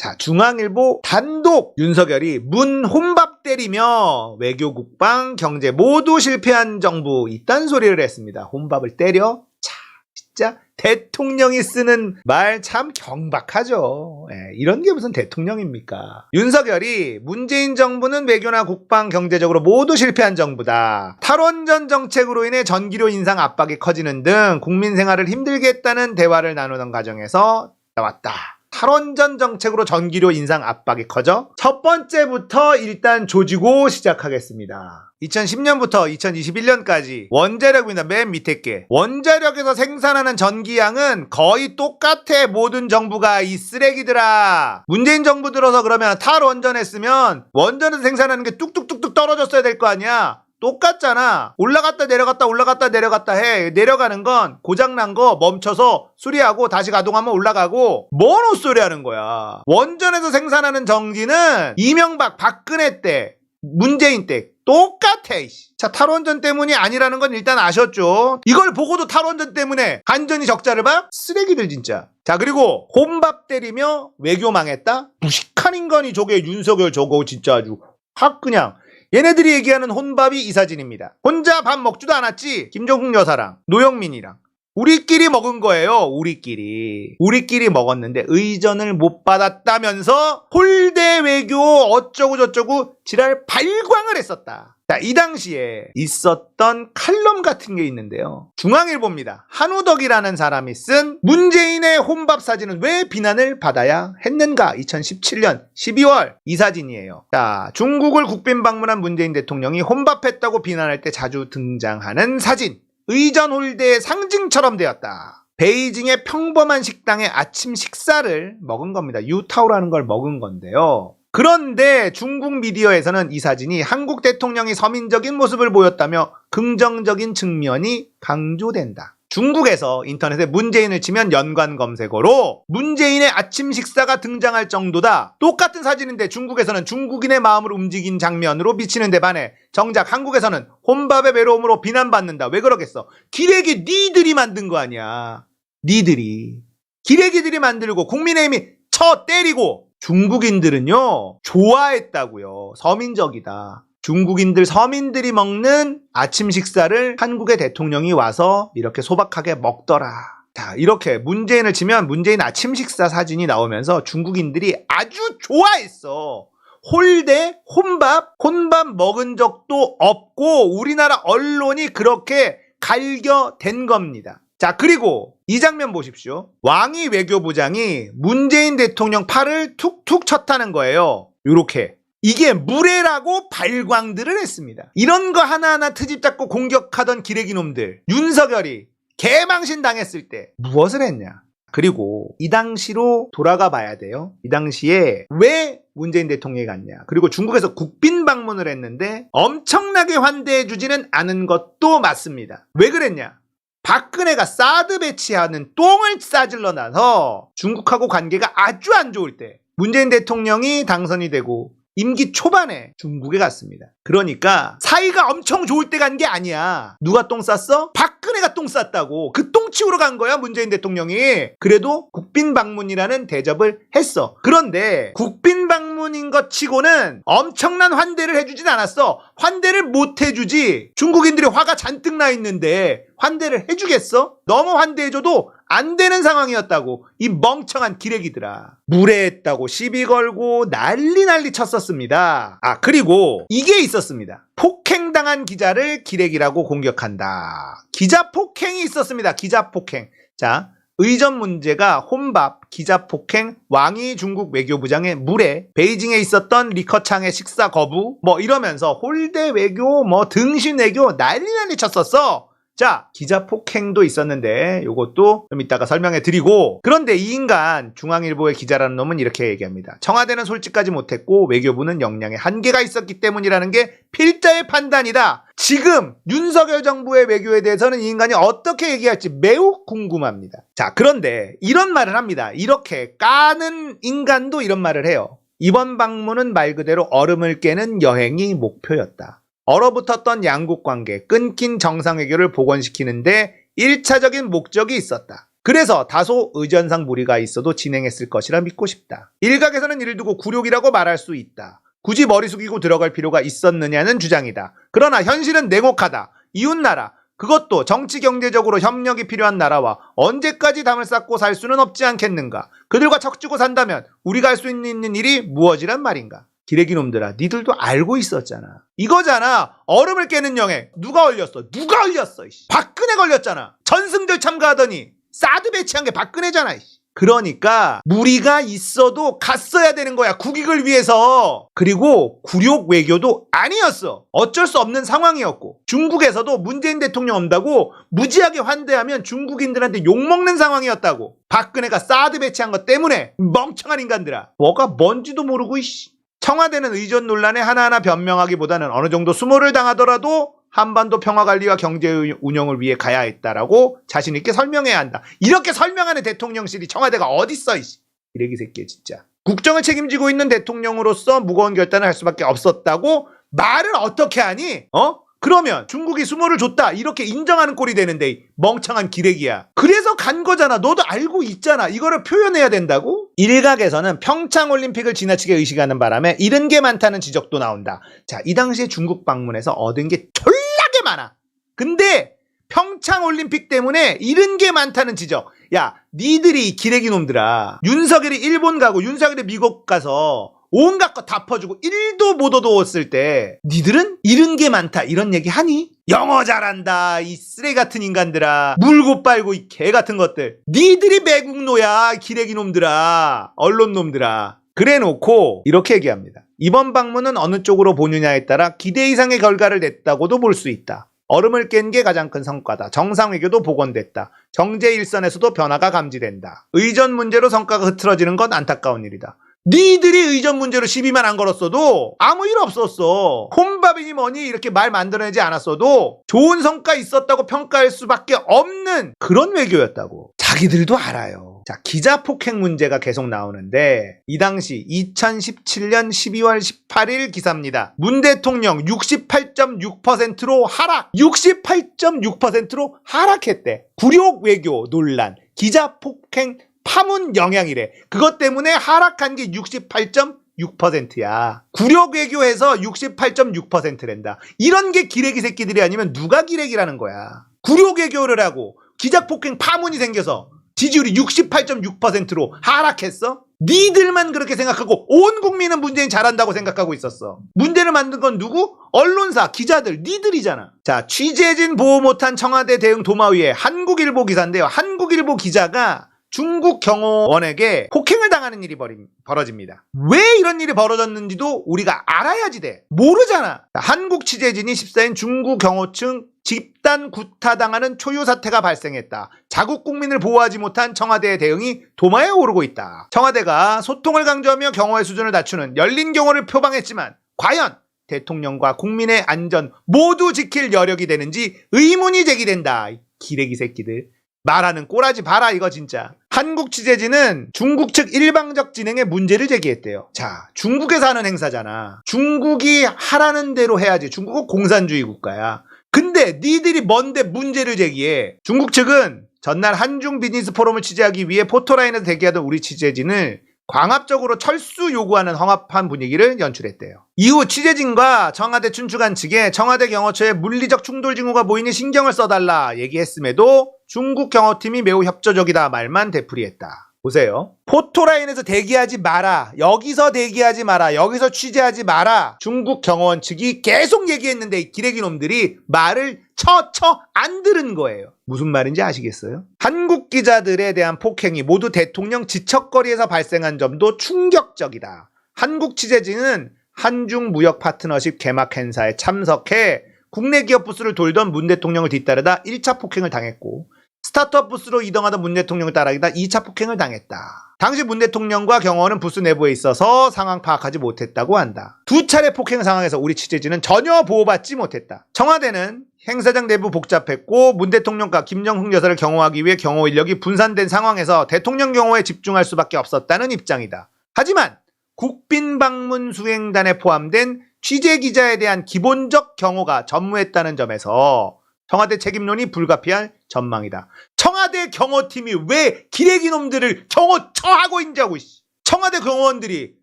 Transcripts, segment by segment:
자, 중앙일보 단독 윤석열이 문 혼밥 때리며 외교, 국방, 경제 모두 실패한 정부 이딴 소리를 했습니다. 혼밥을 때려? 자, 진짜 대통령이 쓰는 말 참 경박하죠. 예, 이런 게 무슨 대통령입니까? 윤석열이 문재인 정부는 외교나 국방, 경제적으로 모두 실패한 정부다. 탈원전 정책으로 인해 전기료 인상 압박이 커지는 등 국민 생활을 힘들게 했다는 대화를 나누던 과정에서 나왔다. 탈원전 정책으로 전기료 인상 압박이 커져 첫 번째부터 일단 조지고 시작하겠습니다. 2010년부터 2021년까지 원자력입니다. 맨 밑에 게 원자력에서 생산하는 전기량은 거의 똑같아 모든 정부가 이 쓰레기들아. 문재인 정부 들어서 그러면 탈원전했으면 원전에서 생산하는 게 뚝뚝뚝뚝 떨어졌어야 될 거 아니야. 똑같잖아. 올라갔다 내려갔다 올라갔다 내려갔다 해. 내려가는 건 고장난 거 멈춰서 수리하고 다시 가동하면 올라가고 뭔 헛소리 하는 거야. 원전에서 생산하는 전기는 이명박 박근혜 때 문재인 때 똑같아. 자 탈원전 때문이 아니라는 건 일단 아셨죠. 이걸 보고도 탈원전 때문에 한전이 적자를 봐? 쓰레기들 진짜. 자 그리고 혼밥 때리며 외교 망했다? 무식한 인간이 저게 윤석열 저거 진짜 아주 확 그냥 얘네들이 얘기하는 혼밥이 이 사진입니다. 혼자 밥 먹지도 않았지. 김종국 여사랑 노영민이랑. 우리끼리 먹은 거예요. 우리끼리. 우리끼리 먹었는데 의전을 못 받았다면서 홀대 외교 어쩌고 저쩌고 지랄 발광을 했었다. 자, 이 당시에 있었던 칼럼 같은 게 있는데요. 중앙일보입니다. 한우덕이라는 사람이 쓴 문재인의 혼밥 사진은 왜 비난을 받아야 했는가? 2017년 12월 이 사진이에요. 자, 중국을 국빈 방문한 문재인 대통령이 혼밥했다고 비난할 때 자주 등장하는 사진. 의전 홀대의 상징처럼 되었다. 베이징의 평범한 식당에 아침 식사를 먹은 겁니다. 유타오라는 걸 먹은 건데요. 그런데 중국 미디어에서는 이 사진이 한국 대통령이 서민적인 모습을 보였다며 긍정적인 측면이 강조된다. 중국에서 인터넷에 문재인을 치면 연관 검색어로 문재인의 아침 식사가 등장할 정도다. 똑같은 사진인데 중국에서는 중국인의 마음을 움직인 장면으로 비치는 데 반해 정작 한국에서는 혼밥의 외로움으로 비난받는다. 왜 그러겠어? 기레기 니들이 만든 거 아니야. 니들이. 기레기들이 만들고 국민의힘이 쳐 때리고 중국인들은요 좋아했다고요. 서민적이다. 중국인들 서민들이 먹는 아침 식사를 한국의 대통령이 와서 이렇게 소박하게 먹더라. 자 이렇게 문재인을 치면 문재인 아침 식사 사진이 나오면서 중국인들이 아주 좋아했어. 홀대 혼밥 혼밥 먹은 적도 없고 우리나라 언론이 그렇게 갈겨댄 겁니다 자, 그리고 이 장면 보십시오. 왕이 외교부장이 문재인 대통령 팔을 툭툭 쳤다는 거예요. 요렇게. 이게 무례라고 발광들을 했습니다. 이런 거 하나하나 트집 잡고 공격하던 기레기 놈들. 윤석열이 개망신 당했을 때 무엇을 했냐? 그리고 이 당시로 돌아가 봐야 돼요. 이 당시에 왜 문재인 대통령이 갔냐? 그리고 중국에서 국빈 방문을 했는데 엄청나게 환대해 주지는 않은 것도 맞습니다. 왜 그랬냐? 박근혜가 사드 배치하는 똥을 싸질러 놔서 중국하고 관계가 아주 안 좋을 때 문재인 대통령이 당선이 되고 임기 초반에 중국에 갔습니다. 그러니까 사이가 엄청 좋을 때 간 게 아니야. 누가 똥 쌌어? 박근혜가 똥 쌌다고. 그 똥 치우러 간 거야, 문재인 대통령이. 그래도 국빈 방문이라는 대접을 했어. 그런데 국빈 방문 인 것 치고는 엄청난 환대를 해주진 않았어. 환대를 못 해주지. 중국인들이 화가 잔뜩 나 있는데 환대를 해주겠어? 너무 환대해줘도 안 되는 상황이었다고 이 멍청한 기레기들아 무례했다고 시비 걸고 난리 난리 쳤었습니다 아 그리고 이게 있었습니다 폭행당한 기자를 기레기라고 공격한다 기자 폭행이 있었습니다 기자 폭행 자 의전 문제가 혼밥, 기자 폭행, 왕이 중국 외교부장의 무례, 베이징에 있었던 리커창의 식사 거부, 뭐 이러면서 홀대 외교, 뭐 등신 외교 난리 난리 쳤었어. 자, 기자 폭행도 있었는데 요것도 좀 이따가 설명해 드리고 그런데 이 인간 중앙일보의 기자라는 놈은 이렇게 얘기합니다. 청와대는 솔직하지 못했고 외교부는 역량에 한계가 있었기 때문이라는 게 필자의 판단이다. 지금 윤석열 정부의 외교에 대해서는 이 인간이 어떻게 얘기할지 매우 궁금합니다. 자, 그런데 이런 말을 합니다. 이렇게 까는 인간도 이런 말을 해요. 이번 방문은 말 그대로 얼음을 깨는 여행이 목표였다. 얼어붙었던 양국 관계, 끊긴 정상외교를 복원시키는데 1차적인 목적이 있었다. 그래서 다소 의전상 무리가 있어도 진행했을 것이라 믿고 싶다. 일각에서는 이를 두고 굴욕이라고 말할 수 있다. 굳이 머리 숙이고 들어갈 필요가 있었느냐는 주장이다. 그러나 현실은 냉혹하다. 이웃나라, 그것도 정치 경제적으로 협력이 필요한 나라와 언제까지 담을 쌓고 살 수는 없지 않겠는가? 그들과 척주고 산다면 우리가 할 수 있는 일이 무엇이란 말인가? 기레기 놈들아, 니들도 알고 있었잖아. 이거잖아. 얼음을 깨는 영에 누가 걸렸어? 누가 걸렸어? 이씨. 박근혜 걸렸잖아. 전승들 참가하더니 사드 배치한 게 박근혜잖아. 이씨. 그러니까 무리가 있어도 갔어야 되는 거야. 국익을 위해서. 그리고 굴욕 외교도 아니었어. 어쩔 수 없는 상황이었고 중국에서도 문재인 대통령 온다고 무지하게 환대하면 중국인들한테 욕먹는 상황이었다고. 박근혜가 사드 배치한 것 때문에 멍청한 인간들아. 뭐가 뭔지도 모르고 이씨. 청와대는 의전 논란에 하나하나 변명하기보다는 어느 정도 수모를 당하더라도 한반도 평화 관리와 경제 운영을 위해 가야 했다라고 자신 있게 설명해야 한다. 이렇게 설명하는 대통령실이 청와대가 어딨어, 이씨. 이래기 새끼 진짜. 국정을 책임지고 있는 대통령으로서 무거운 결단을 할 수밖에 없었다고 말을 어떻게 하니? 어? 그러면 중국이 수모를 줬다 이렇게 인정하는 꼴이 되는데 이 멍청한 기레기야. 그래서 간 거잖아. 너도 알고 있잖아. 이거를 표현해야 된다고? 일각에서는 평창 올림픽을 지나치게 의식하는 바람에 잃은 게 많다는 지적도 나온다. 자, 이 당시에 중국 방문해서 얻은 게 졸라게 많아. 근데 평창 올림픽 때문에 잃은 게 많다는 지적. 야, 니들이 기레기 놈들아. 윤석열이 일본 가고 윤석열이 미국 가서 온갖 거 다 퍼주고 1도 못 얻어왔을 때 니들은 잃은 게 많다 이런 얘기 하니? 영어 잘한다 이 쓰레기 같은 인간들아 물고 빨고 이 개 같은 것들 니들이 매국노야 기레기 놈들아 언론 놈들아 그래 놓고 이렇게 얘기합니다 이번 방문은 어느 쪽으로 보느냐에 따라 기대 이상의 결과를 냈다고도 볼 수 있다 얼음을 깬 게 가장 큰 성과다. 정상 외교도 복원됐다. 경제 일선에서도 변화가 감지된다. 의전 문제로 성과가 흐트러지는 건 안타까운 일이다. 니들이 의전 문제로 시비만 안 걸었어도 아무 일 없었어. 혼밥이니 뭐니 이렇게 말 만들어내지 않았어도 좋은 성과 있었다고 평가할 수밖에 없는 그런 외교였다고. 자기들도 알아요. 자, 기자 폭행 문제가 계속 나오는데 이 당시 2017년 12월 18일 기사입니다. 문 대통령 68.6%로 하락. 68.6%로 하락했대. 굴욕 외교 논란. 기자 폭행 파문 영향이래. 그것 때문에 하락한 게 68.6%야. 구력 외교에서 68.6%랜다. 이런 게 기레기 새끼들이 아니면 누가 기레기라는 거야. 구력 외교를 하고 기자폭행 파문이 생겨서 지지율이 68.6%로 하락했어? 니들만 그렇게 생각하고 온 국민은 문재인 잘한다고 생각하고 있었어. 문제를 만든 건 누구? 언론사, 기자들, 니들이잖아. 자, 취재진 보호 못한 청와대 대응 도마 위에 한국일보 기사인데요. 한국일보 기자가 중국 경호원에게 폭행을 당하는 일이 벌임- 벌어집니다. 왜 이런 일이 벌어졌는지도 우리가 알아야지 돼. 모르잖아. 한국 취재진이 14인 중국 경호층 집단 구타당하는 초유 사태가 발생했다. 자국 국민을 보호하지 못한 청와대의 대응이 도마에 오르고 있다. 청와대가 소통을 강조하며 경호의 수준을 낮추는 열린 경호를 표방했지만 과연 대통령과 국민의 안전 모두 지킬 여력이 되는지 의문이 제기된다. 이 기레기 새끼들. 말하는 꼬라지 봐라 이거 진짜. 한국 취재진은 중국 측 일방적 진행에 문제를 제기했대요. 자, 중국에서 하는 행사잖아. 중국이 하라는 대로 해야지. 중국은 공산주의 국가야. 근데 니들이 뭔데 문제를 제기해. 중국 측은 전날 한중 비즈니스 포럼을 취재하기 위해 포토라인에서 대기하던 우리 취재진을 광합적으로 철수 요구하는 험합한 분위기를 연출했대요. 이후 취재진과 청와대 춘추관 측에 청와대 경호처에 물리적 충돌 징후가 보이니 신경을 써달라 얘기했음에도 중국 경호팀이 매우 협조적이다 말만 되풀이했다. 보세요. 포토라인에서 대기하지 마라. 여기서 대기하지 마라. 여기서 취재하지 마라. 중국 경호원 측이 계속 얘기했는데 이 기레기 놈들이 말을 쳐쳐 안 들은 거예요. 무슨 말인지 아시겠어요? 한국 기자들에 대한 폭행이 모두 대통령 지척거리에서 발생한 점도 충격적이다. 한국 취재진은 한중 무역 파트너십 개막 행사에 참석해 국내 기업 부스를 돌던 문 대통령을 뒤따르다 1차 폭행을 당했고 스타트업 부스로 이동하던 문 대통령을 따라가다 2차 폭행을 당했다. 당시 문 대통령과 경호원은 부스 내부에 있어서 상황 파악하지 못했다고 한다. 두 차례 폭행 상황에서 우리 취재진은 전혀 보호받지 못했다. 청와대는 행사장 내부 복잡했고 문 대통령과 김정숙 여사를 경호하기 위해 경호 인력이 분산된 상황에서 대통령 경호에 집중할 수밖에 없었다는 입장이다. 하지만 국빈 방문 수행단에 포함된 취재 기자에 대한 기본적 경호가 전무했다는 점에서 청와대 책임론이 불가피할 전망이다. 청와대 경호팀이 왜 기레기 놈들을 경호 처하고 있냐고 씨. 청와대 경호원들이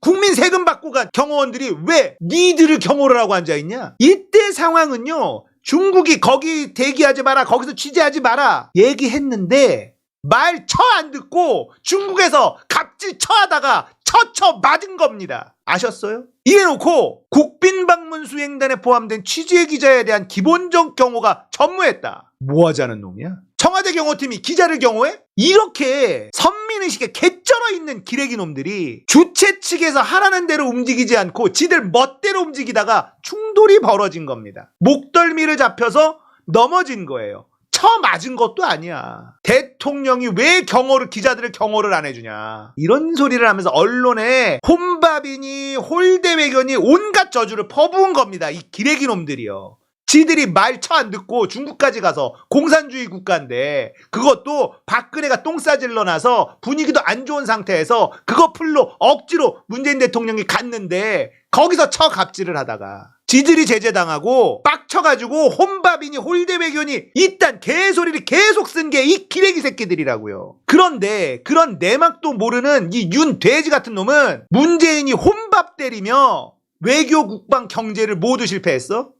국민 세금 받고 간 경호원들이 왜 니들을 경호를 하고 앉아 있냐? 이때 상황은요. 중국이 거기 대기하지 마라. 거기서 취재하지 마라. 얘기했는데 말 처 안 듣고 중국에서 갑 질 처하다가 처처 맞은 겁니다. 아셨어요? 이래놓고 국빈 방문 수행단에 포함된 취재 기자에 대한 기본적 경호가 전무했다. 뭐 하자는 놈이야? 청와대 경호팀이 기자를 경호해? 이렇게 선민의식에 개쩔어 있는 기레기 놈들이 주최 측에서 하라는 대로 움직이지 않고 지들 멋대로 움직이다가 충돌이 벌어진 겁니다. 목덜미를 잡혀서 넘어진 거예요. 처 맞은 것도 아니야. 대 통령이 왜 경호를 기자들을 경호를 안 해주냐. 이런 소리를 하면서 언론에 혼밥이니 홀대 외견이 온갖 저주를 퍼부은 겁니다. 이 기레기 놈들이요. 지들이 말처안 듣고 중국까지 가서 공산주의 국가인데 그것도 박근혜가 똥 싸질러 나서 분위기도 안 좋은 상태에서 그거 풀로 억지로 문재인 대통령이 갔는데 거기서 처 갑질을 하다가 지들이 제재당하고 빡쳐가지고 혼밥이니 홀대 외견이 이딴 개소리를 계속 쓴 게 이 기레기 새끼들이라고요. 그런데 그런 내막도 모르는 이 윤 돼지 같은 놈은 문재인이 혼밥 때리며 외교 국방 경제를 모두 실패했어?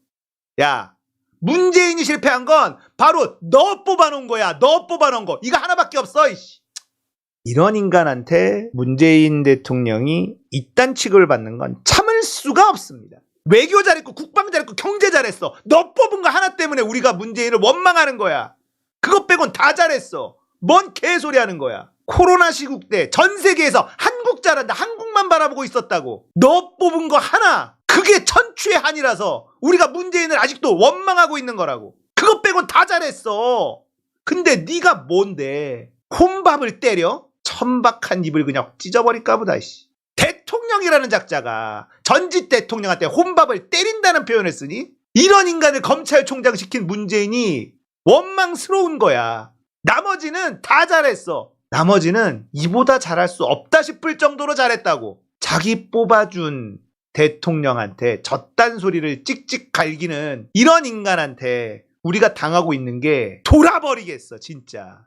야, 문재인이 실패한 건 바로 너 뽑아놓은 거야. 너 뽑아놓은 거. 이거 하나밖에 없어. 이씨. 이런 인간한테 문재인 대통령이 이딴 취급을 받는 건 참을 수가 없습니다. 외교 잘했고 국방 잘했고 경제 잘했어. 너 뽑은 거 하나 때문에 우리가 문재인을 원망하는 거야. 그것 빼곤 다 잘했어. 뭔 개소리 하는 거야. 코로나 시국 때 전 세계에서 한국 잘한다. 한국만 바라보고 있었다고. 너 뽑은 거 하나. 그게 천추의 한이라서 우리가 문재인을 아직도 원망하고 있는 거라고. 그것 빼곤 다 잘했어. 근데 네가 뭔데? 혼밥을 때려? 천박한 입을 그냥 찢어버릴까 보다. 씨. 대통령이라는 작자가 전직 대통령한테 혼밥을 때린다는 표현을 쓰니? 이런 인간을 검찰총장 시킨 문재인이 원망스러운 거야. 나머지는 다 잘했어. 나머지는 이보다 잘할 수 없다 싶을 정도로 잘했다고. 자기 뽑아준 대통령한테 젖단 소리를 찍찍 갈기는 이런 인간한테 우리가 당하고 있는 게 돌아버리겠어, 진짜.